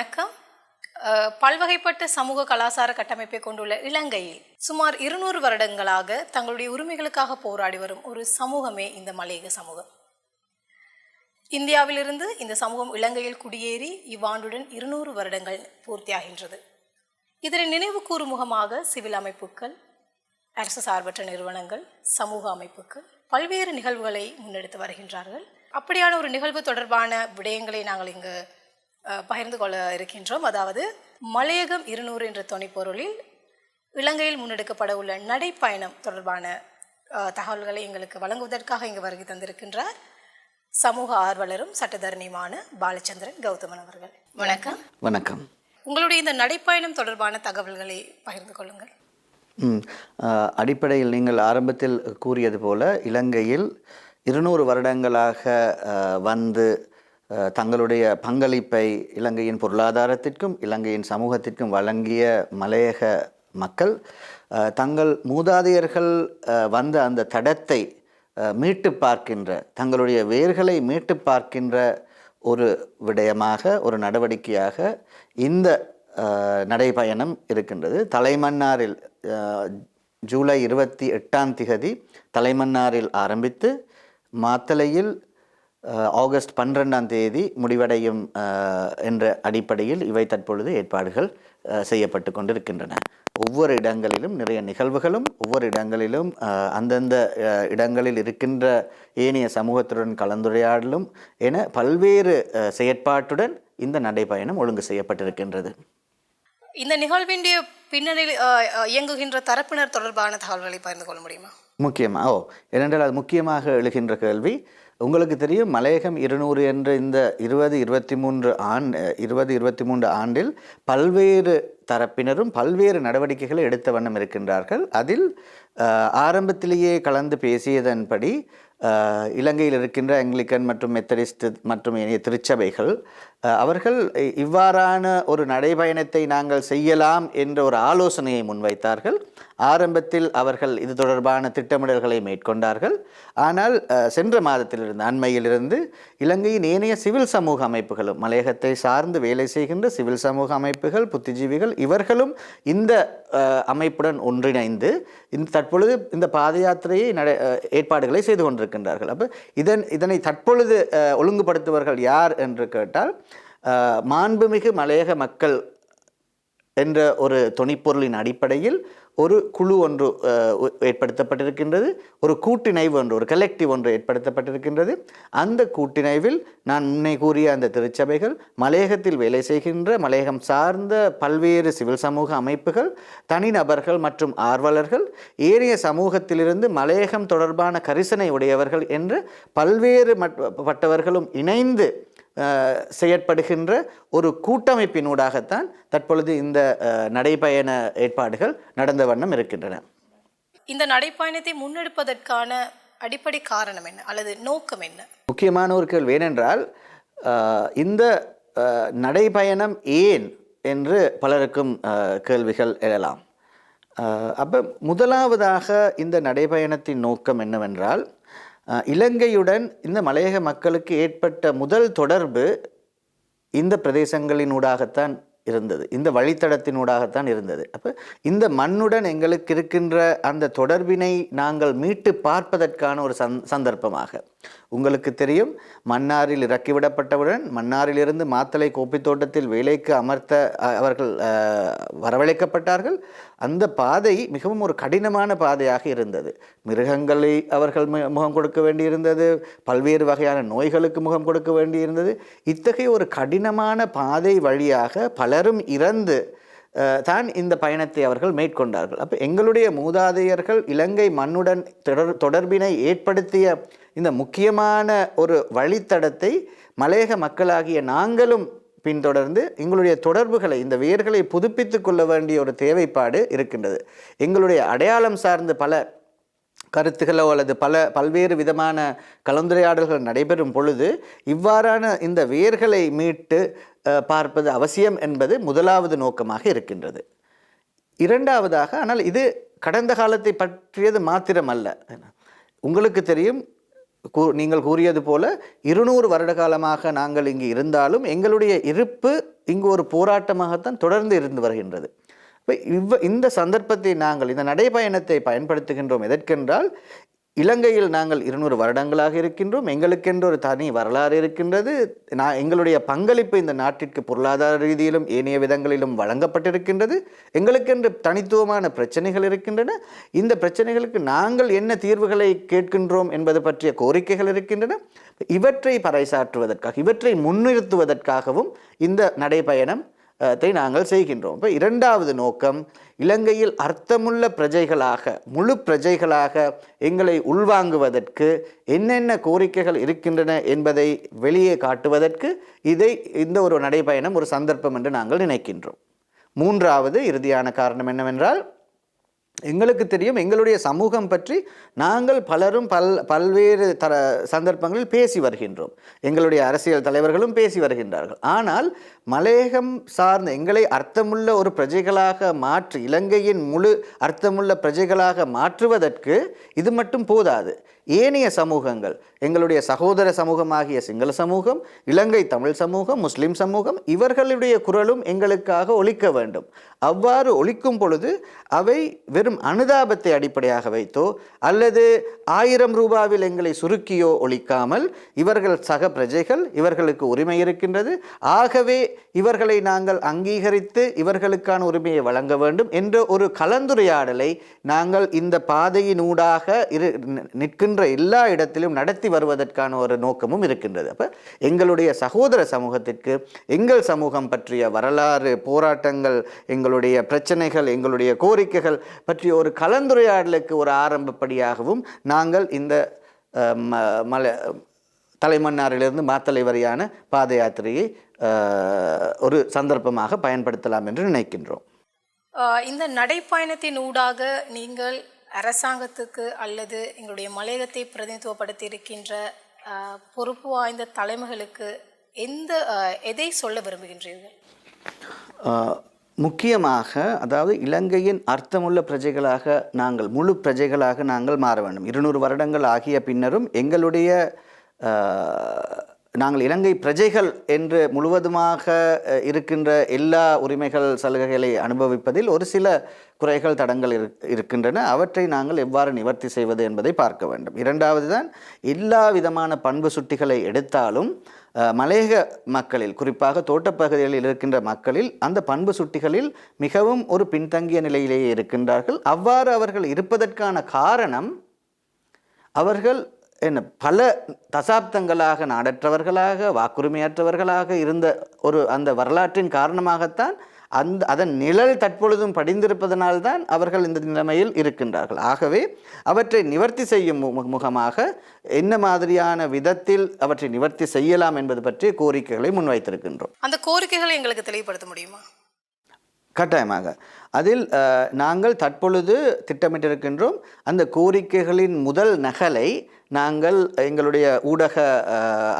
வணக்கம். பல்வகைப்பட்ட சமூக கலாச்சார கட்டமைப்பை கொண்டுள்ள இலங்கையில் சுமார் இருநூறு வருடங்களாக தங்களுடைய உரிமைகளுக்காக போராடி வரும் ஒரு சமூகமே இந்த மலையக சமூகம். இந்தியாவிலிருந்து இந்த சமூகம் இலங்கையில் குடியேறி இவ்வாண்டுடன் இருநூறு வருடங்கள் பூர்த்தியாகின்றது. இதனை நினைவு கூறும் முகமாக சிவில் அமைப்புகள் அரசு சார்பற்ற நிறுவனங்கள் சமூக அமைப்புகள் பல்வேறு நிகழ்வுகளை முன்னெடுத்து வருகின்றார்கள். அப்படியான ஒரு நிகழ்வு தொடர்பான விடயங்களை நாங்கள் இங்கு பகிர்ந்து கொள்ள இருக்கின்றோம். அதாவது மலையகம் இருநூறு என்ற துணைப்பொருளில் இலங்கையில் முன்னெடுக்கப்பட உள்ள நடைப்பயணம் தொடர்பான தகவல்களை எங்களுக்கு வழங்குவதற்காக இங்கு வருகை தந்திருக்கின்றார் சமூக ஆர்வலரும் சட்டத்தரணியுமான பாலச்சந்திரன் கௌதமன் அவர்கள். வணக்கம். வணக்கம். உங்களுடைய இந்த நடைப்பயணம் தொடர்பான தகவல்களை பகிர்ந்து கொள்ளுங்கள். அடிப்படையில் நீங்கள் ஆரம்பத்தில் கூறியது போல இலங்கையில் இருநூறு வருடங்களாக வந்து தங்களுடைய பங்களிப்பை இலங்கையின் பொருளாதாரத்திற்கும் இலங்கையின் சமூகத்திற்கும் வழங்கிய மலையக மக்கள் தங்கள் மூதாதையர்கள் வந்த அந்த தடத்தை மீட்டு பார்க்கின்ற தங்களுடைய வேர்களை மீட்டு பார்க்கின்ற ஒரு விடயமாக ஒரு நடவடிக்கையாக இந்த நடைபயணம் இருக்கின்றது. தலைமன்னாரில் ஜூலை இருபத்தி எட்டாம் திகதி தலைமன்னாரில் ஆரம்பித்து மாத்தளையில் ஆகஸ்ட் பன்னிரெண்டாம் தேதி முடிவடையும் என்ற அடிப்படையில் இவை தற்பொழுது ஏற்பாடுகள் செய்யப்பட்டு கொண்டிருக்கின்றன. ஒவ்வொரு இடங்களிலும் நிறைய நிகழ்வுகளும் ஒவ்வொரு இடங்களிலும் அந்தந்த இடங்களில் இருக்கின்ற ஏனைய சமூகத்துடன் கலந்துரையாடலும் என பல்வேறு செயற்பாட்டுடன் இந்த நடைபயணம் ஒழுங்கு செய்யப்பட்டிருக்கின்றது. இந்த நிகழ்வினுடைய பின்னணியில் இயங்குகின்ற தரப்பினர் தொடர்பான தகவல்களை பகிர்ந்து கொள்ள முடியுமா? முக்கியமாக ஓ ஏனென்றால் அது முக்கியமாக எழுகின்ற கேள்வி உங்களுக்கு தெரியும் மலையகம் இருநூறு என்ற இந்த இருபது இருபத்தி மூன்று ஆண்டு இருபது இருபத்தி மூன்று ஆண்டில் பல்வேறு தரப்பினரும் பல்வேறு நடவடிக்கைகளை எடுத்த வண்ணம் இருக்கின்றார்கள். அதில் ஆரம்பத்திலேயே கலந்து பேசியதன்படி இலங்கையில் இருக்கின்ற ஆங்கிலிக்கன் மற்றும் மெத்தடிஸ்ட் மற்றும் ஏனைய திருச்சபைகள் அவர்கள் இவ்வாறான ஒரு நடைபயணத்தை நாங்கள் செய்யலாம் என்ற ஒரு ஆலோசனையை முன்வைத்தார்கள். ஆரம்பத்தில் அவர்கள் இது தொடர்பான திட்டமிடல்களை மேற்கொண்டார்கள். ஆனால் சென்ற மாதத்திலிருந்து அண்மையிலிருந்து இலங்கையின் ஏனைய சிவில் சமூக அமைப்புகளும் மலையகத்தை சார்ந்து வேலை செய்கின்ற சிவில் சமூக அமைப்புகள் புத்திஜீவிகள் இவர்களும் இந்த அமைப்புடன் ஒன்றிணைந்து இந்த தற்பொழுது இந்த பாத யாத்திரையை நட ஏற்பாடுகளை செய்து கொண்டிருக்கின்றார்கள். அப்போ இதன் இதனை தற்பொழுது ஒழுங்குபடுத்துபவர்கள் யார் என்று கேட்டால் மாண்புமிகு மலையக மக்கள் என்ற ஒரு துணிப்பொருளின் அடிப்படையில் ஒரு குழு ஒன்று ஏற்படுத்தப்பட்டிருக்கின்றது ஒரு கூட்டிணைவு ஒன்று ஒரு கலெக்டிவ் ஒன்று ஏற்படுத்தப்பட்டிருக்கின்றது. அந்த கூட்டிணைவில் நான் முன்னே கூறிய அந்த திருச்சபைகள் மலையகத்தில் வேலை செய்கின்ற மலையகம் சார்ந்த பல்வேறு சிவில் சமூக அமைப்புகள் தனிநபர்கள் மற்றும் ஆர்வலர்கள் ஏனைய சமூகத்திலிருந்து மலையகம் தொடர்பான கரிசனை உடையவர்கள் என்று பல்வேறு மட்- பட்டவர்களும் இணைந்து செயற்படுகின்ற ஒரு கூட்டமைப்பினூடாகத்தான் தற்பொழுது இந்த நடைபயண ஏற்பாடுகள் நடந்த வண்ணம் இருக்கின்றன. இந்த நடைப்பயணத்தை முன்னெடுப்பதற்கான அடிப்படை காரணம் என்ன? அல்லது நோக்கம் என்ன? முக்கியமான ஒரு கேள்வி ஏனென்றால் இந்த நடைபயணம் ஏன் என்று பலருக்கும் கேள்விகள் எழலாம். அப்போ முதலாவதாக இந்த நடைபயணத்தின் நோக்கம் என்னவென்றால் இலங்கையுடன் இந்த மலையக மக்களுக்கு ஏற்பட்ட முதல் தொடர்பு இந்த பிரதேசங்களினூடாகத்தான் இருந்தது. இந்த வழித்தடத்தினூடாகத்தான் இருந்தது. அப்போ இந்த மண்ணுடன் எங்களுக்கு இருக்கின்ற அந்த தொடர்பினை நாங்கள் மீட்டு பார்ப்பதற்கான ஒரு சந் சந்தர்ப்பமாக. உங்களுக்கு தெரியும் மன்னாரில் இறக்கிவிடப்பட்டவுடன் மன்னாரிலிருந்து மாத்தளை கோப்பித்தோட்டத்தில் வேலைக்கு அமர்த்த அவர்கள் வரவழைக்கப்பட்டார்கள். அந்த பாதை மிகவும் ஒரு கடினமான பாதையாக இருந்தது. மிருகங்களை அவர்கள் மு- முகம் கொடுக்க வேண்டியிருந்தது. பல்வேறு வகையான நோய்களுக்கு முகம் கொடுக்க வேண்டியிருந்தது. இத்தகைய ஒரு கடினமான பாதை வழியாக பலரும் இறந்து தான் இந்த பயணத்தை அவர்கள் மேற்கொண்டார்கள். அப்போ எங்களுடைய மூதாதையர்கள் இலங்கை மண்ணுடன் தொடர் தொடர்பினை ஏற்படுத்திய இந்த முக்கியமான ஒரு வழித்தடத்தை மலையக மக்களாகிய நாங்களும் பின்தொடர்ந்து எங்களுடைய தொடர்புகளை இந்த வேர்களை புதுப்பித்து கொள்ள வேண்டிய ஒரு தேவைப்பாடு இருக்கின்றது. எங்களுடைய அடையாளம் சார்ந்த பல கருத்துகளோ அல்லது பல பல்வேறு விதமான கலந்துரையாடல்கள் நடைபெறும் பொழுது இவ்வாறான இந்த வேர்களை மீட்டு பார்ப்பது அவசியம் என்பது முதலாவது நோக்கமாக இருக்கின்றது. இரண்டாவதாக ஆனால் இது கடந்த காலத்தை பற்றியது மாத்திரமல்ல. உங்களுக்கு தெரியும் கூ- நீங்கள் கூறியது போல இருநூறு வருட காலமாக நாங்கள் இங்கு இருந்தாலும் எங்களுடைய இருப்பு இங்கு ஒரு போராட்டமாகத்தான் தொடர்ந்து இருந்து வருகின்றது. இப்போ இவ்வ இந்த சந்தர்ப்பத்தை நாங்கள் இந்த நடைபயணத்தை பயன்படுத்துகின்றோம். எதற்கென்றால் இலங்கையில் நாங்கள் இருநூறு வருடங்களாக இருக்கின்றோம். எங்களுக்கென்று ஒரு தனி வரலாறு இருக்கின்றது. நான் எங்களுடைய பங்களிப்பு இந்த நாட்டிற்கு பொருளாதார ரீதியிலும் ஏனைய விதங்களிலும் வழங்கப்பட்டிருக்கின்றது. எங்களுக்கென்று தனித்துவமான பிரச்சனைகள் இருக்கின்றன. இந்த பிரச்சனைகளுக்கு நாங்கள் என்ன தீர்வுகளை கேட்கின்றோம் என்பது பற்றிய கோரிக்கைகள் இருக்கின்றன. இவற்றை பறைசாற்றுவதற்காக இவற்றை முன்னிறுத்துவதற்காகவும் இந்த நடைபயணம் நாங்கள் செய்கின்றோம். இப்போ இரண்டாவது நோக்கம் இலங்கையில் அர்த்தமுள்ள பிரஜைகளாக முழு பிரஜைகளாக எங்களை உள்வாங்குவதற்கு என்னென்ன கோரிக்கைகள் இருக்கின்றன என்பதை வெளியே காட்டுவதற்கு இதை இந்த ஒரு நடைபயணம் ஒரு சந்தர்ப்பம் என்று நாங்கள் நினைக்கின்றோம். மூன்றாவது இறுதியான காரணம் என்னவென்றால் எங்களுக்கு தெரியும் எங்களுடைய சமூகம் பற்றி நாங்கள் பலரும் பல் பல்வேறு தர சந்தர்ப்பங்களில் பேசி வருகின்றோம். எங்களுடைய அரசியல் தலைவர்களும் பேசி வருகின்றார்கள். ஆனால் மலையகம் சார்ந்த எங்களை அர்த்தமுள்ள ஒரு பிரஜைகளாக மாற்றி இலங்கையின் முழு அர்த்தமுள்ள பிரஜைகளாக மாற்றுவதற்கு இது மட்டும் போதாது. ஏனைய சமூகங்கள் எங்களுடைய சகோதர சமூகமாகிய சிங்கள சமூகம் இலங்கை தமிழ் சமூகம் முஸ்லிம் சமூகம் இவர்களுடைய குரலும் எங்களுக்காக ஒழிக்க வேண்டும். அவ்வாறு ஒழிக்கும் பொழுது அவை வெறும் அனுதாபத்தை அடிப்படையாக வைத்தோ அல்லது ஆயிரம் ரூபாவில் எங்களை சுருக்கியோ ஒழிக்காமல் இவர்கள் சக பிரஜைகள் இவர்களுக்கு உரிமை இருக்கின்றது. ஆகவே இவர்களை நாங்கள் அங்கீகரித்து இவர்களுக்கான உரிமையை வழங்க வேண்டும் என்ற ஒரு கலந்துரையாடலை நாங்கள் இந்த பாதையினூடாக இரு நிற்கின்ற போன்ற எல்லா இடத்திலும் நடத்தி வருவதற்கான ஒரு நோக்கமும் இருக்கின்றது. அப்போ எங்களுடைய சகோதர சமூகத்திற்கு எங்கள் சமூகம் பற்றிய வரலாறு போராட்டங்கள் எங்களுடைய பிரச்சனைகள் எங்களுடைய கோரிக்கைகள் பற்றிய ஒரு கலந்துரையாடலுக்கு ஒரு ஆரம்பப்படியாகவும் நாங்கள் இந்த ம- மலை தலைமன்னாரிலிருந்து மாத்தலை வரையான பாத யாத்திரையை ஒரு சந்தர்ப்பமாக பயன்படுத்தலாம் என்று நினைக்கின்றோம். இந்த நடைப்பயணத்தின் ஊடாக நீங்கள் அரசாங்கத்துக்கு அல்லது எங்களுடைய மலையகத்தை பிரதிநிதித்துவப்படுத்தி இருக்கின்ற பொறுப்பு வாய்ந்த தலைமைகளுக்கு எந்த எதை சொல்ல விரும்புகின்றீர்கள்? முக்கியமாக அதாவது இலங்கையின் அர்த்தமுள்ள பிரஜைகளாக நாங்கள் முழு பிரஜைகளாக நாங்கள் மாற வேண்டும். இருநூறு வருடங்கள் ஆகிய பின்னரும் எங்களுடைய நாங்கள் இலங்கை பிரஜைகள் என்று முழுவதுமாக இருக்கின்ற எல்லா உரிமைகள் சலுகைகளை அனுபவிப்பதில் ஒரு சில குறைகள் தடங்கள் இரு இருக்கின்றன. அவற்றை நாங்கள் எவ்வாறு நிவர்த்தி செய்வது என்பதை பார்க்க வேண்டும். இரண்டாவது தான் எல்லா விதமான பண்பு சுட்டிகளை எடுத்தாலும் மலையக மக்களில் குறிப்பாக தோட்டப்பகுதிகளில் இருக்கின்ற மக்களில் அந்த பண்பு சுட்டிகளில் மிகவும் ஒரு பின்தங்கிய நிலையிலேயே இருக்கின்றார்கள். அவ்வாறு அவர்கள் இருப்பதற்கான காரணம் அவர்கள் என்ன பல தசாப்தங்களாக நாடற்றவர்களாக வாக்குரிமையற்றவர்களாக இருந்த ஒரு அந்த வரலாற்றின் காரணமாகத்தான் அந்த அதன் நிழல் தற்பொழுதும் படிந்திருப்பதனால்தான் அவர்கள் இந்த நிலைமையில் இருக்கின்றார்கள். ஆகவே அவற்றை நிவர்த்தி செய்யும் முகமாக என்ன மாதிரியான விதத்தில் அவற்றை நிவர்த்தி செய்யலாம் என்பது பற்றிய கோரிக்கைகளை முன்வைத்திருக்கின்றோம். அந்த கோரிக்கைகளை எங்களுக்கு தெளிவுபடுத்த முடியுமா? கட்டாயமாக. அதில் நாங்கள் தற்பொழுது திட்டமிட்டிருக்கின்றோம். அந்த கோரிக்கைகளின் முதல் நகலை நாங்கள் எங்களுடைய ஊடக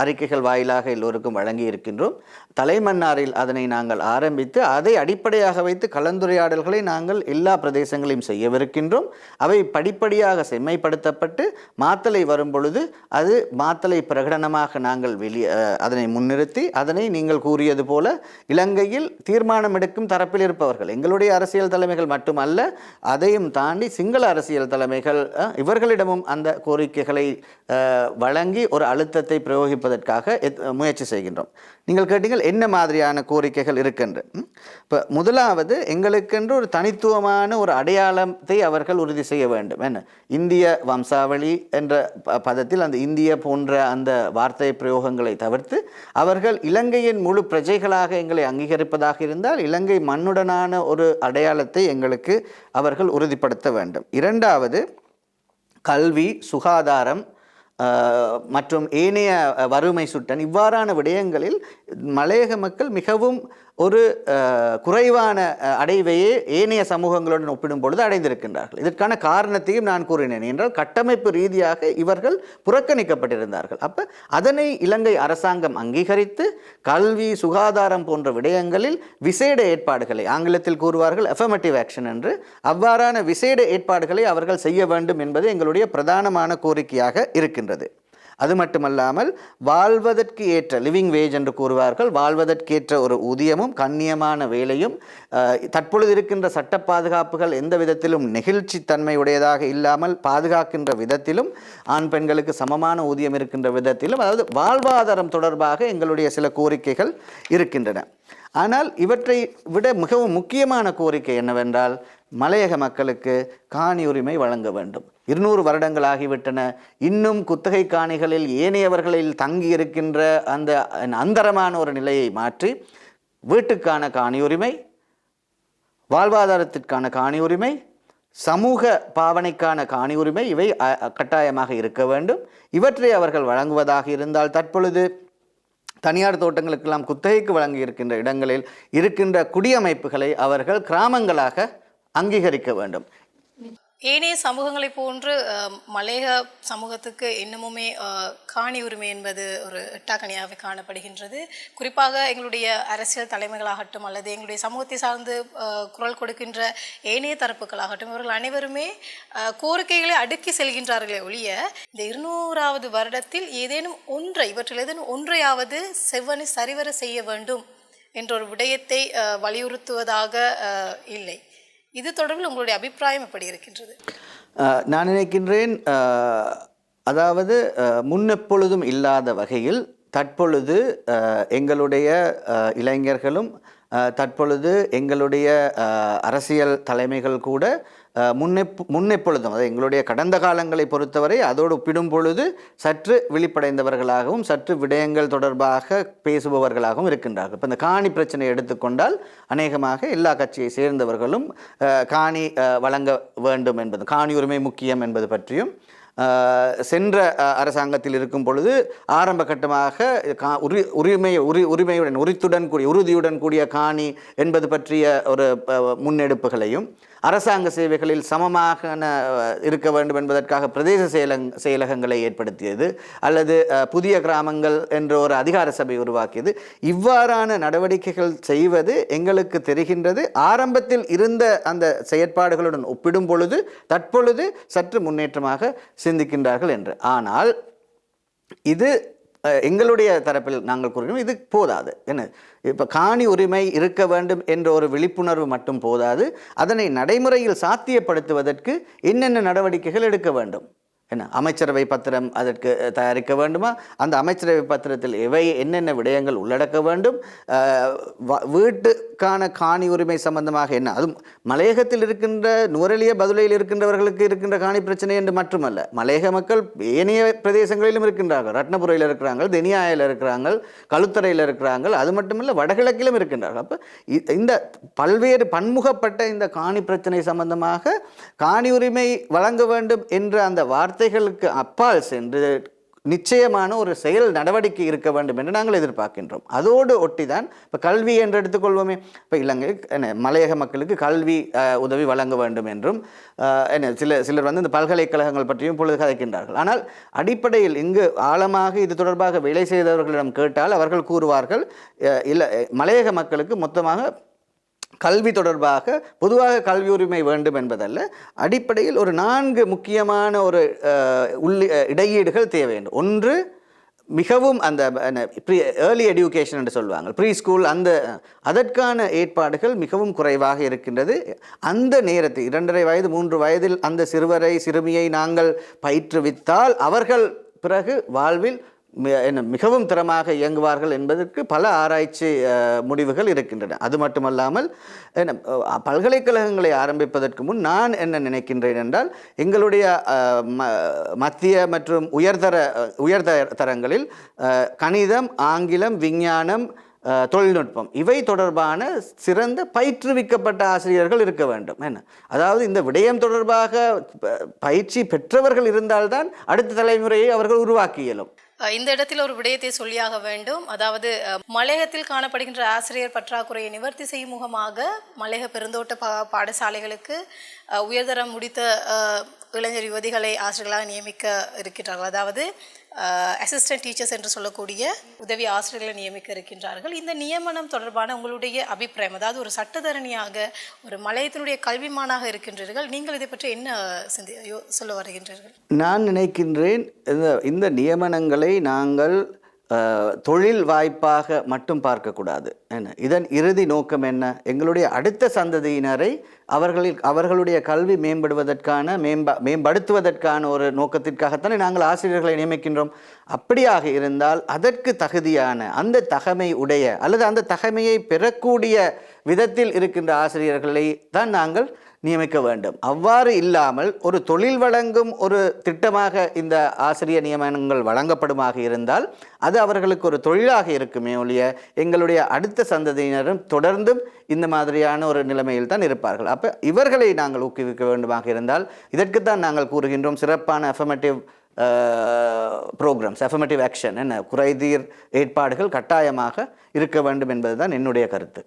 அறிக்கைகள் வாயிலாக எல்லோருக்கும் வழங்கி இருக்கின்றோம் தலைமன்னாரில் அதனை நாங்கள் ஆரம்பித்து அதை அடிப்படையாக வைத்து கலந்துரையாடல்களை நாங்கள் எல்லா பிரதேசங்களையும் செய்யவிருக்கின்றோம். அவை படிப்படியாக செம்மைப்படுத்தப்பட்டு மாத்தலை வரும் பொழுது அது மாத்தலை பிரகடனமாக நாங்கள் வெளியே அதனை முன்னிறுத்தி அதனை நீங்கள் கூறியது போல இலங்கையில் தீர்மானம் எடுக்கும் தரப்பில் இருப்பவர்கள் எங்களுடைய அரசியல் தலைமைகள் மட்டுமல்ல அதையும் தாண்டி சிங்கள அரசியல் தலைமைகள் இவர்களிடமும் அந்த கோரிக்கைகளை வழங்கி ஒரு அழுத்தத்தை பிரயோகிப்பதற்காக எத்- முயற்சி செய்கின்றோம். நீங்கள் என்ன மாதிரியான கோரிக்கைகள் இருக்கின்ற? இப்போ முதலாவது எங்களுக்கென்று ஒரு தனித்துவமான ஒரு அடையாளத்தை அவர்கள் உறுதி செய்ய வேண்டும். என்ன? இந்திய வம்சாவளி என்ற பதத்தில் அந்த இந்திய போன்ற அந்த வார்த்தை பிரயோகங்களை தவிர்த்து அவர்கள் இலங்கையின் முழு பிரஜைகளாக எங்களை அங்கீகரிப்பதாக இருந்தால் இலங்கை மண்ணுடனான ஒரு அடையாளத்தை எங்களுக்கு அவர்கள் உறுதிப்படுத்த வேண்டும். இரண்டாவது கல்வி சுகாதாரம் மற்றும் ஏனைய வறுமை சுட்டன். இவ்வாறான விடயங்களில் மலையக மக்கள் மிகவும் ஒரு குறைவான அடைவையே ஏனைய சமூகங்களுடன் ஒப்பிடும் பொழுது அடைந்திருக்கின்றார்கள். இதற்கான காரணத்தையும் நான் கூறினேன் என்றால் கட்டமைப்பு ரீதியாக இவர்கள் புறக்கணிக்கப்பட்டிருந்தார்கள். அப்போ அதனை இலங்கை அரசாங்கம் அங்கீகரித்து கல்வி சுகாதாரம் போன்ற விடயங்களில் விசேட ஏற்பாடுகளை ஆங்கிலத்தில் கூறுவார்கள் எஃபமட்டிவ் ஆக்ஷன் என்று. அவ்வாறான விசேட ஏற்பாடுகளை அவர்கள் செய்ய வேண்டும் என்பது எங்களுடைய பிரதானமான கோரிக்கையாக இருக்கின்றது. அது மட்டுமல்லாமல் வாழ்வதற்கு ஏற்ற லிவிங் வேஜ் என்று கூறுவார்கள். வாழ்வதற்கேற்ற ஒரு ஊதியமும் கண்ணியமான வேலையும் தற்பொழுது இருக்கின்ற சட்ட பாதுகாப்புகள் எந்த விதத்திலும் நெகிழ்ச்சி தன்மை உடையதாக இல்லாமல் பாதுகாக்கின்ற விதத்திலும் ஆண் பெண்களுக்கு சமமான ஊதியம் இருக்கின்ற விதத்திலும் அதாவது வாழ்வாதாரம் தொடர்பாக எங்களுடைய சில கோரிக்கைகள் இருக்கின்றன. ஆனால் இவற்றை விட மிகவும் முக்கியமான கோரிக்கை என்னவென்றால் மலையக மக்களுக்கு காணி உரிமை வழங்க வேண்டும். இருநூறு வருடங்கள் ஆகிவிட்டன இன்னும் குத்தகை காணிகளில் ஏனையவர்களில் தங்கி இருக்கின்ற அந்த அந்தரமான ஒரு நிலையை மாற்றி வீட்டுக்கான காணி உரிமை வாழ்வாதாரத்திற்கான காணி உரிமை சமூக பாவனைக்கான காணி உரிமை இவை கட்டாயமாக இருக்க வேண்டும். இவற்றை அவர்கள் வழங்குவதாக இருந்தால் தற்பொழுது தனியார் தோட்டங்களுக்கெல்லாம் குத்தகைக்கு வழங்கி இருக்கின்ற இடங்களில் இருக்கின்ற குடியமைப்புகளை அவர்கள் கிராமங்களாக அங்கீகரிக்க வேண்டும். ஏனைய சமூகங்களைப் போன்று அஹ், மலையக சமூகத்துக்கு இன்னமுமே காணி உரிமை என்பது ஒரு எட்டாக்கணியாகவே காணப்படுகின்றது. குறிப்பாக எங்களுடைய அரசியல் தலைமைகளாகட்டும் அல்லது எங்களுடைய சமூகத்தை சார்ந்து குரல் கொடுக்கின்ற ஏனைய தரப்புகளாகட்டும் இவர்கள் அனைவருமே கோரிக்கைகளை அடுக்கி செல்கின்றார்களே ஒழிய இந்த இருநூறாவது வருடத்தில் ஏதேனும் ஒன்றை இவற்றில் ஏதேனும் ஒன்றையாவது செவ்வனை சரிவர செய்ய வேண்டும் என்ற ஒரு விடயத்தை வலியுறுத்துவதாக இல்லை. இது தொடர்பில் உங்களுடைய அபிப்பிராயம் எப்படி இருக்கின்றது? நான் நினைக்கின்றேன் அதாவது முன்னெப்பொழுதும் இல்லாத வகையில் தற்பொழுது எங்களுடைய இளைஞர்களும் தற்பொழுது எங்களுடைய அரசியல் தலைமைகள் கூட அஹ், முன்னெப் முன்னெப்பொழுதும் அதாவது எங்களுடைய கடந்த காலங்களை பொறுத்தவரை அதோடு ஒப்பிடும் பொழுது சற்று விழிப்படைந்தவர்களாகவும் சற்று விடயங்கள் தொடர்பாக பேசுபவர்களாகவும் இருக்கின்றார்கள். இப்போ இந்த காணி பிரச்சனையை எடுத்துக்கொண்டால் அநேகமாக எல்லா கட்சியை சேர்ந்தவர்களும் காணி வழங்க வேண்டும் என்பது காணி உரிமை முக்கியம் என்பது பற்றியும் சென்ற அரசாங்கத்தில் இருக்கும் பொழுது ஆரம்ப கட்டமாக கா உரி உரிமை உரி உரிமையுடன் உரித்துடன் கூடிய உறுதியுடன் கூடிய காணி என்பது பற்றிய ஒரு முன்னெடுப்புகளையும் அரசாங்க சேவைகளில் சமமாக இருக்க வேண்டும் என்பதற்காக பிரதேச செயலங் செயலகங்களை ஏற்படுத்தியது அல்லது புதிய கிராமங்கள் என்ற ஒரு அதிகார சபை உருவாக்கியது. இவ்வாறான நடவடிக்கைகள் செய்வது எங்களுக்கு தெரிகின்றது. ஆரம்பத்தில் இருந்த அந்த செயற்பாடுகளுடன் ஒப்பிடும் பொழுது தற்பொழுது சற்று முன்னேற்றமாக சிந்திக்கின்றார்கள் என்று. ஆனால் இது எங்களுடைய தரப்பில் நாங்கள் கூறுகிறோம் இது போதாது. என்ன? இப்போ காணி உரிமை இருக்க வேண்டும் என்ற ஒரு விழிப்புணர்வு மட்டும் போதாது. அதனை நடைமுறையில் சாத்தியப்படுத்துவதற்கு என்னென்ன நடவடிக்கைகள் எடுக்க வேண்டும்? என்ன அமைச்சரவை பத்திரம் அதற்கு தயாரிக்க வேண்டுமா? அந்த அமைச்சரவை பத்திரத்தில் எவை என்னென்ன விடயங்கள் உள்ளடக்க வேண்டும்? வ- வீட்டுக்கான காணி உரிமை சம்பந்தமாக என்ன? அதுவும் மலையகத்தில் இருக்கின்ற நுவரெலிய பதுளையில் இருக்கின்றவர்களுக்கு இருக்கின்ற காணி பிரச்சனை என்று மட்டுமல்ல மலையக மக்கள் ஏனைய பிரதேசங்களிலும் இருக்கின்றார்கள். ரத்னபுரையில் இருக்கிறாங்க தெனியாயில் இருக்கிறாங்க களுத்தரையில் இருக்கிறாங்க அது மட்டுமல்ல வடகிழக்கிலும் இருக்கின்றார்கள். அப்போ இந்த பல்வேறு பன்முகப்பட்ட இந்த காணி பிரச்சனை சம்பந்தமாக காணி உரிமை வழங்க வேண்டும் என்ற அந்த வார்த்தை வார்த்தைகளுக்கு அப்பால் சென்று நிச்சயமான ஒரு செயல் நடவடிக்கை இருக்க வேண்டும் என்று நாங்கள் எதிர்பார்க்கின்றோம். அதோடு ஒட்டி தான் இப்போ கல்வி என்று எடுத்துக்கொள்வோமே. இப்போ இலங்கை என்ன மலையக மக்களுக்கு கல்வி உதவி வழங்க வேண்டும் என்றும் என்ன சில சிலர் வந்து இந்த பல்கலைக்கழகங்கள் பற்றியும் பொழுது கதைக்கின்றார்கள் ஆனால் அடிப்படையில் இங்கு ஆழமாக இது தொடர்பாக வேலை செய்தவர்களிடம் கேட்டால் அவர்கள் கூறுவார்கள் இல்லை மலையக மக்களுக்கு மொத்தமாக கல்வி தொடர்பாக பொதுவாக கல்வி உரிமை வேண்டும் என்பதல்ல அடிப்படையில் ஒரு நான்கு முக்கியமான ஒரு உள்ளி இடையீடுகள் தேவை வேண்டும். ஒன்று மிகவும் அந்த ப்ரீ ஏர்லி எடியூகேஷன் என்று சொல்லுவாங்க ப்ரீ ஸ்கூல் அந்த அதற்கான ஏற்பாடுகள் மிகவும் குறைவாக இருக்கின்றது. அந்த நேரத்தில் இரண்டரை வயது மூன்று வயதில் அந்த சிறுவரை சிறுமியை நாங்கள் பயிற்றுவித்தால் அவர்கள் பிறகு வாழ்வில் என்ன மிகவும் திறமாக இயங்குவார்கள் என்பதற்கு பல ஆராய்ச்சி முடிவுகள் இருக்கின்றன. அது மட்டுமல்லாமல் என்ன பல்கலைக்கழகங்களை ஆரம்பிப்பதற்கு முன் நான் என்ன நினைக்கின்றேன் என்றால் எங்களுடைய ம- மத்திய மற்றும் உயர்தர உயர்தர தரங்களில் கணிதம் ஆங்கிலம் விஞ்ஞானம் தொழில்நுட்பம். இவை தொடர்பான சிறந்த பயிற்றுவிக்கப்பட்ட ஆசிரியர்கள் இருக்க வேண்டும். என்ன? அதாவது இந்த விடயம் தொடர்பாக ப- பயிற்சி பெற்றவர்கள் இருந்தால்தான் அடுத்த தலைமுறையை அவர்கள் உருவாக்கி இயலும். இந்த இடத்தில் ஒரு விடயத்தை சொல்லியாக வேண்டும். அதாவது மலையகத்தில் காணப்படுகின்ற ஆசிரியர் பற்றாக்குறையை நிவர்த்தி செய்யும் முகமாக மலையக பெருந்தோட்ட பா பாடசாலைகளுக்கு உயர்தரம் முடித்த இளைஞர் யுவதிகளை ஆசிரியர்களாக நியமிக்க இருக்கிறார்கள் அதாவது அசிஸ்டன்ட் டீச்சர்ஸ் என்று சொல்லக்கூடிய உதவி ஆசிரியர்களை நியமிக்க இருக்கின்றார்கள். இந்த நியமனம் தொடர்பான உங்களுடைய அபிப்பிராயம் அதாவது ஒரு சட்டத்தரணியாக ஒரு மலையத்தினுடைய கல்விமானாக இருக்கின்றீர்கள் நீங்கள் இதை பற்றி என்ன சிந்தி சொல்ல வருகின்றீர்கள்? நான் நினைக்கின்றேன் இந்த இந்த நியமனங்களை நாங்கள் தொழில் வாய்ப்பாக மட்டும் பார்க்கக்கூடாது. என்ன? இதன் இறுதி நோக்கம் என்ன? எங்களுடைய அடுத்த சந்ததியினரை அவர்களில் அவர்களுடைய கல்வி மேம்படுவதற்கான மேம்பா மேம்படுத்துவதற்கான ஒரு நோக்கத்திற்காகத்தானே நாங்கள் ஆசிரியர்களை நியமிக்கின்றோம். அப்படியாக இருந்தால் அதற்கு தகுதியான அந்த தகமை உடைய அல்லது அந்த தகமையை பெறக்கூடிய விதத்தில் இருக்கின்ற ஆசிரியர்களை தான் நாங்கள் நியமிக்க வேண்டும். அவ்வாறு இல்லாமல் ஒரு தொழில் வழங்கும் ஒரு திட்டமாக இந்த ஆசிரியர் நியமனங்கள் வழங்கப்படுமாக இருந்தால் அது அவர்களுக்கு ஒரு தொழிலாக இருக்குமே ஒழிய எங்களுடைய அடுத்த சந்ததியினரும் தொடர்ந்தும் இந்த மாதிரியான ஒரு நிலைமையில் தான் இருப்பார்கள். அப்போ இவர்களை நாங்கள் ஊக்குவிக்க வேண்டுமாக இருந்தால் இதற்குத்தான் நாங்கள் கூறுகின்றோம் சிறப்பான அஃபர்மேட்டிவ் ப்ரோக்ராம்ஸ் அஃபர்மேட்டிவ் ஆக்ஷன் என்ன? குறைதீர் ஏற்பாடுகள் கட்டாயமாக இருக்க வேண்டும் என்பதுதான் என்னுடைய கருத்து.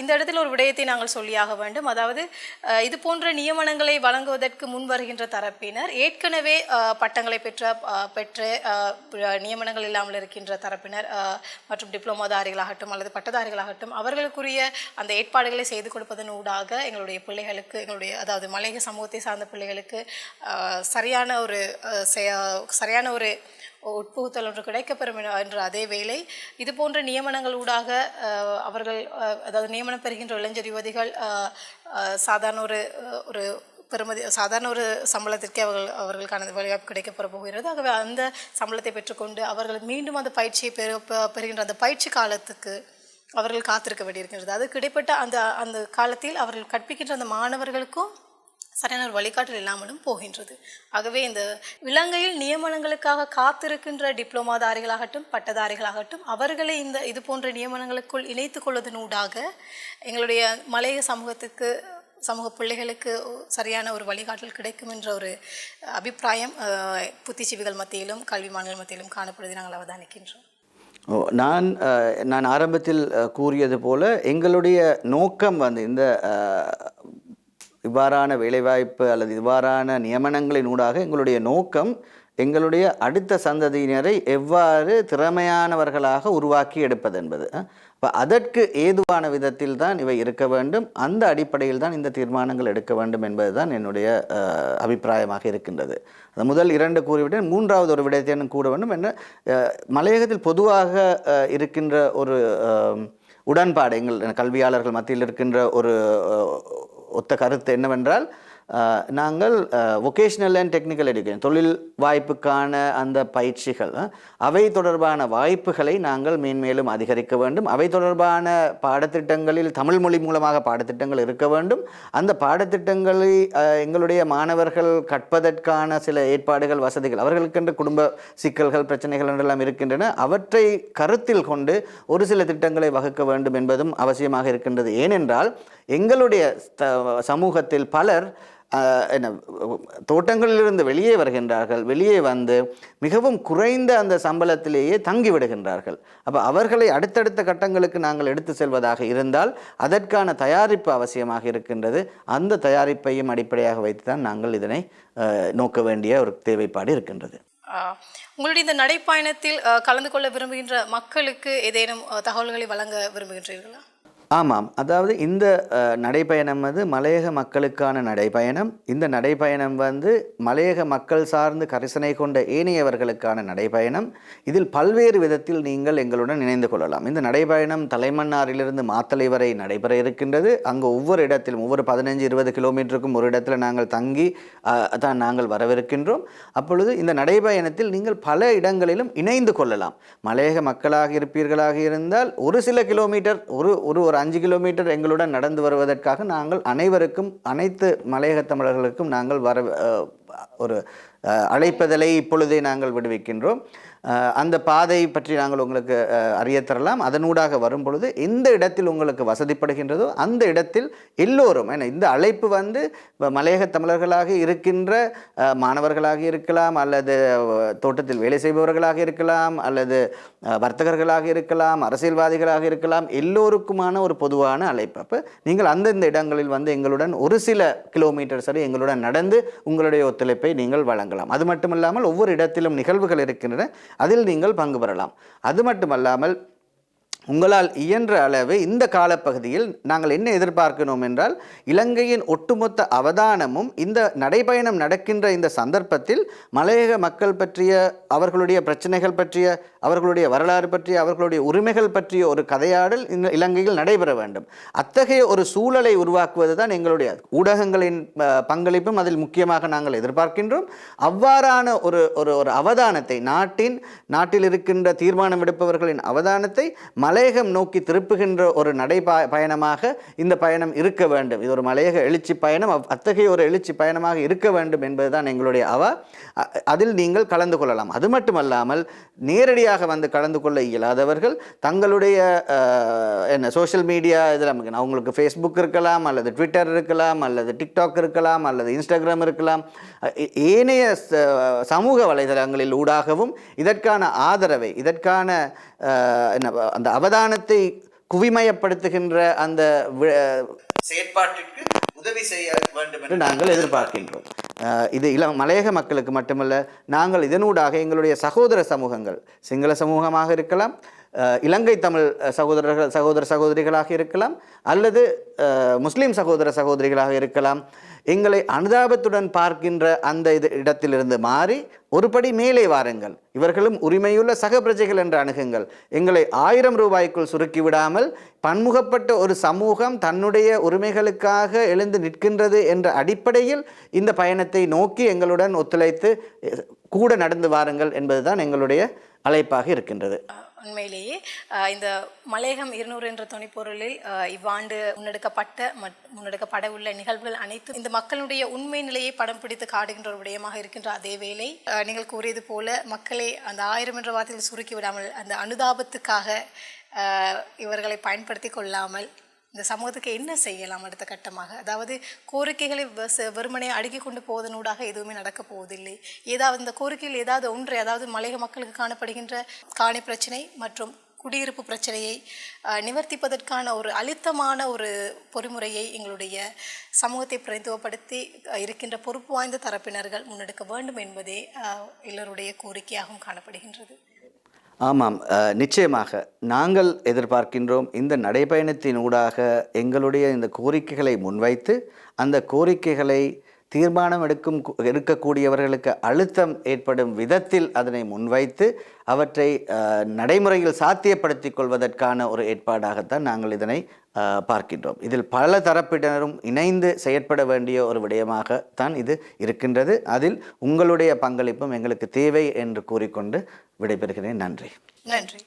இந்த இடத்தில் ஒரு விடயத்தை நாங்கள் சொல்லியாக வேண்டும். அதாவது இது போன்ற நியமனங்களை வழங்குவதற்கு முன் வருகின்ற தரப்பினர் ஏற்கனவே பட்டங்களை பெற்ற பெற்ற பெற்று நியமனங்கள் இல்லாமல் இருக்கின்ற தரப்பினர் மற்றும் டிப்ளமோதாரிகளாகட்டும் அல்லது பட்டதாரிகளாகட்டும் அவர்களுக்குரிய அந்த ஏற்பாடுகளை செய்து கொடுப்பதன் ஊடாக எங்களுடைய பிள்ளைகளுக்கு எங்களுடைய அதாவது மலைய சமூகத்தை சார்ந்த பிள்ளைகளுக்கு சரியான ஒரு சரியான ஒரு உட்புகுத்தல் ஒன்று கிடைக்கப்பெறும் என்ற அதே வேளை இது போன்ற நியமனங்கள் ஊடாக அவர்கள் அதாவது நியமனம் பெறுகின்ற இளைஞர் யுவதிகள் சாதாரண ஒரு ஒரு பெருமதி சாதாரண ஒரு சம்பளத்திற்கே அவர்கள் அவர்களுக்கான வேலைவாய்ப்பு கிடைக்கப்பெற போகிறது. ஆகவே அந்த சம்பளத்தை பெற்றுக்கொண்டு அவர்கள் மீண்டும் அந்த பயிற்சியை பெறு பெறுகின்ற அந்த பயிற்சி காலத்துக்கு அவர்கள் காத்திருக்க வேண்டியிருக்கின்றது. அது கிடைப்பட்ட அந்த அந்த காலத்தில் அவர்கள் கற்பிக்கின்ற அந்த மாணவர்களுக்கும் சரியான ஒரு வழிகாட்டல் இல்லாமலும் போகின்றது. ஆகவே இந்த இலங்கையில் நியமனங்களுக்காக காத்திருக்கின்ற டிப்ளமாதாரிகளாகட்டும் பட்டதாரிகளாகட்டும் அவர்களை இந்த இது போன்ற நியமனங்களுக்குள் இணைத்து கொள்வதனூடாக எங்களுடைய மலைய சமூகத்துக்கு சமூக பிள்ளைகளுக்கு சரியான ஒரு வழிகாட்டல் கிடைக்கும் என்ற ஒரு அபிப்பிராயம் புத்திஜீவிகள் மத்தியிலும் கல்விமான்கள் மத்தியிலும் காணப்படுவதை நாங்கள் அவதானிக்கின்றோம். ஓ, நான் நான் ஆரம்பத்தில் கூறியது போல எங்களுடைய நோக்கம் வந்து இந்த இவ்வாறான வேலைவாய்ப்பு அல்லது இவ்வாறான நியமனங்களின் ஊடாக எங்களுடைய நோக்கம் எங்களுடைய அடுத்த சந்ததியினரை எவ்வாறு திறமையானவர்களாக உருவாக்கி எடுப்பது என்பது. இப்போ அதற்கு ஏதுவான விதத்தில் தான் இவை இருக்க வேண்டும். அந்த அடிப்படையில் தான் இந்த தீர்மானங்கள் எடுக்க வேண்டும் என்பது தான் என்னுடைய அபிப்பிராயமாக இருக்கின்றது. அந்த முதல் இரண்டு கூறிவிட்டேன் மூன்றாவது ஒரு விடயத்தை நான் கூட வேண்டும் என்ன மலையகத்தில் பொதுவாக இருக்கின்ற ஒரு உடன்பாடு எங்கள் கல்வியாளர்கள் மத்தியில் இருக்கின்ற ஒரு ஒத்த கருத்து என்னவென்றால் நாங்கள் வொகேஷ்னல் அண்ட் டெக்னிக்கல் எடுக்கிறோம் தொழில் வாய்ப்புக்கான அந்த பயிற்சிகள் அவை தொடர்பான வாய்ப்புகளை நாங்கள் மேன்மேலும் அதிகரிக்க வேண்டும். அவை தொடர்பான பாடத்திட்டங்களில் தமிழ் மொழி மூலமாக பாடத்திட்டங்கள் இருக்க வேண்டும். அந்த பாடத்திட்டங்களை எங்களுடைய மாணவர்கள் கற்பதற்கான சில ஏற்பாடுகள் வசதிகள் அவர்களுக்கென்று குடும்ப சிக்கல்கள் பிரச்சனைகள் என்றெல்லாம் இருக்கின்றன அவற்றை கருத்தில் கொண்டு ஒரு சில திட்டங்களை வகுக்க வேண்டும் என்பதும் அவசியமாக இருக்கின்றது. ஏனென்றால் எங்களுடைய த- சமூகத்தில் பலர் என்ன தோட்டங்களிலிருந்து வெளியே வருகின்றார்கள். வெளியே வந்து மிகவும் குறைந்த அந்த சம்பளத்திலேயே தங்கிவிடுகின்றார்கள். அப்போ அவர்களை அடுத்தடுத்த கட்டங்களுக்கு நாங்கள் எடுத்து செல்வதாக இருந்தால் அதற்கான தயாரிப்பு அவசியமாக இருக்கின்றது. அந்த தயாரிப்பையும் அடிப்படையாக வைத்து தான் நாங்கள் இதனை நோக்க வேண்டிய ஒரு தேவைப்பாடு இருக்கின்றது. உங்களுடைய இந்த நடைப்பயணத்தில் கலந்து கொள்ள விரும்புகின்ற மக்களுக்கு ஏதேனும் தகவல்களை வழங்க விரும்புகின்றீர்களா? ஆமாம். அதாவது இந்த நடைப்பயணம் வந்து மலையக மக்களுக்கான நடைப்பயணம். இந்த நடைப்பயணம் வந்து மலையக மக்கள் சார்ந்து கரிசனை கொண்ட ஏனையவர்களுக்கான நடைப்பயணம். இதில் பல்வேறு விதத்தில் நீங்கள் எங்களுடன் இணைந்து கொள்ளலாம். இந்த நடைப்பயணம் தலைமன்னாரிலிருந்து மாத்தளை வரை நடைபெற இருக்கின்றது. அங்கு ஒவ்வொரு இடத்திலும் ஒவ்வொரு பதினஞ்சு இருபது கிலோமீட்டருக்கும் ஒரு இடத்துல நாங்கள் தங்கி தான் நாங்கள் வரவிருக்கின்றோம். அப்பொழுது இந்த நடைப்பயணத்தில் நீங்கள் பல இடங்களிலும் இணைந்து கொள்ளலாம். மலையக மக்களாக இருப்பீர்களாக இருந்தால் ஒரு சில கிலோமீட்டர் ஒரு ஒரு ஒரு அஞ்சு கிலோமீட்டர் எங்களுடன் நடந்து வருவதற்காக நாங்கள் அனைவருக்கும் அனைத்து மலையக தமிழர்களுக்கும் நாங்கள் வர ஒரு அழைப்பதலை இப்பொழுதே நாங்கள் விடுவிக்கின்றோம். அந்த பாதை பற்றி நாங்கள் உங்களுக்கு அறியத்தரலாம் தரலாம். அதனூடாக வரும் பொழுது எந்த இடத்தில் உங்களுக்கு வசதிப்படுகின்றதோ அந்த இடத்தில் எல்லோரும் ஏன்னா இந்த அழைப்பு வந்து மலையக தமிழர்களாக இருக்கின்ற மாணவர்களாக இருக்கலாம் அல்லது தோட்டத்தில் வேலை செய்பவர்களாக இருக்கலாம் அல்லது வர்த்தகர்களாக இருக்கலாம் அரசியல்வாதிகளாக இருக்கலாம் எல்லோருக்குமான ஒரு பொதுவான அழைப்பு. அப்போ நீங்கள் அந்தந்த இடங்களில் வந்து எங்களுடன் ஒரு சில கிலோமீட்டர் சரி எங்களுடன் நடந்து உங்களுடைய ஒத்துழைப்பை நீங்கள் வழங்கலாம். அது மட்டும் இல்லாமல் ஒவ்வொரு இடத்திலும் நிகழ்வுகள் இருக்கின்றன. அதில் நீங்கள் பங்கு பெறலாம். அது மட்டுமல்லாமல் உங்களால் இயன்ற அளவு இந்த காலப்பகுதியில் நாங்கள் என்ன எதிர்பார்க்கணும் என்றால் இலங்கையின் ஒட்டுமொத்த அவதானமும் இந்த நடைபயணம் நடக்கின்ற இந்த சந்தர்ப்பத்தில் மலையக மக்கள் பற்றிய அவர்களுடைய பிரச்சனைகள் பற்றிய அவர்களுடைய வரலாறு பற்றிய அவர்களுடைய உரிமைகள் பற்றிய ஒரு கதையாடல் இந்த இலங்கையில் நடைபெற வேண்டும். அத்தகைய ஒரு சூழலை உருவாக்குவது தான் எங்களுடைய ஊடகங்களின் பங்களிப்பும் அதில் முக்கியமாக நாங்கள் எதிர்பார்க்கின்றோம். அவ்வாறான ஒரு ஒரு ஒரு அவதானத்தை நாட்டின் நாட்டில் இருக்கின்ற தீர்மானம் எடுப்பவர்களின் அவதானத்தை மலையகம் நோக்கி திருப்புகின்ற ஒரு நடை ப- பயணமாக இந்த பயணம் இருக்க வேண்டும். இது ஒரு மலையக எழுச்சி பயணம். அத்தகைய ஒரு எழுச்சி பயணமாக இருக்க வேண்டும் என்பதுதான் எங்களுடைய அவ அதில் நீங்கள் கலந்து கொள்ளலாம். அது மட்டுமல்லாமல் நேரடியாக வந்து கலந்து கொள்ள இயலாதவர்கள் தங்களுடைய என்ன சோஷியல் மீடியா இதில் அவங்களுக்கு ஃபேஸ்புக் இருக்கலாம் அல்லது ட்விட்டர் இருக்கலாம் அல்லது டிக்டாக் இருக்கலாம் அல்லது இன்ஸ்டாகிராம் இருக்கலாம். ஏனைய சமூக வலைதளங்களில் ஊடாகவும் இதற்கான ஆதரவை இதற்கான அந்த அவதானத்தை குவிமயப்படுத்துகின்ற அந்த வி- செயற்பாட்டிற்கு உதவி செய்ய வேண்டும் என்று நாங்கள் எதிர்பார்க்கின்றோம். இது இளம் மலையக மக்களுக்கு மட்டுமல்ல நாங்கள் இதனூடாக எங்களுடைய சகோதர சமூகங்கள் சிங்கள சமூகமாக இருக்கலாம் இலங்கை தமிழ் சகோதரர்கள் சகோதர சகோதரிகளாக இருக்கலாம் அல்லது முஸ்லீம் சகோதர சகோதரிகளாக இருக்கலாம். எங்களை அனுதாபத்துடன் பார்க்கின்ற அந்த இது இடத்திலிருந்து மாறி ஒருபடி மேலே வாருங்கள். இவர்களும் உரிமையுள்ள சக பிரஜைகள் என்று அணுகுங்கள். எங்களை ஆயிரம் ரூபாய்க்குள் சுருக்கி விடாமல் பன்முகப்பட்ட ஒரு சமூகம் தன்னுடைய உரிமைகளுக்காக எழுந்து நிற்கின்றது என்ற அடிப்படையில் இந்த பயணத்தை நோக்கி எங்களுடன் ஒத்துழைத்து கூட நடந்து வாருங்கள் என்பதுதான் எங்களுடைய அழைப்பாக இருக்கின்றது. உண்மையிலேயே இந்த மலையகம் இருநூறு என்ற துணைப்பொருளில் இவ்வாண்டு முன்னெடுக்கப்பட்ட முன்னெடுக்கப்பட உள்ள நிகழ்வுகள் அனைத்தும் இந்த மக்களுடைய உண்மை நிலையை படம் பிடித்து காடுகின்ற ஒரு விடயமாக இருக்கின்ற அதே வேளை நீங்கள் கூறியது போல மக்களை அந்த ஆயிரம் என்ற வார்த்தையில் சுருக்கி விடாமல் அந்த அனுதாபத்துக்காக இவர்களை பயன்படுத்தி கொள்ளாமல் இந்த சமூகத்துக்கு என்ன செய்யலாம் அடுத்த கட்டமாக? அதாவது கோரிக்கைகளை வெறுமனே அடுக்கி கொண்டு போவதனூடாக எதுவுமே நடக்க போவதில்லை. ஏதாவது இந்த கோரிக்கையில் ஏதாவது ஒன்றை அதாவது மலையக மக்களுக்கு காணப்படுகின்ற காணி பிரச்சனை மற்றும் குடியிருப்பு பிரச்சனையை நிவர்த்திப்பதற்கான ஒரு அழுத்தமான ஒரு பொறிமுறையை எங்களுடைய சமூகத்தை பிரதித்துவப்படுத்தி இருக்கின்ற பொறுப்பு வாய்ந்த தரப்பினர்கள் முன்னெடுக்க வேண்டும் என்பதே எல்லோருடைய கோரிக்கையாகவும் காணப்படுகின்றது. ஆமாம். நிச்சயமாக. நாங்கள் எதிர்பார்க்கின்றோம் இந்த நடைபயணத்தின் ஊடாக எங்களுடைய இந்த கோரிக்கைகளை முன்வைத்து அந்த கோரிக்கைகளை தீர்மானம் எடுக்கும் கு- எடுக்கக்கூடியவர்களுக்கு அழுத்தம் ஏற்படும் விதத்தில் அதனை முன்வைத்து அவற்றை நடைமுறையில் சாத்தியப்படுத்திக் கொள்வதற்கான ஒரு ஏற்பாடாகத்தான் நாங்கள் இதனை பார்க்கின்றோம். இதில் பல தரப்பினரும் இணைந்து செயற்பட வேண்டிய ஒரு விடயமாகத்தான் இது இருக்கின்றது. அதில் உங்களுடைய பங்களிப்பும் எங்களுக்கு தேவை என்று கூறிக்கொண்டு விடைபெறுகிறேன். நன்றி. நன்றி.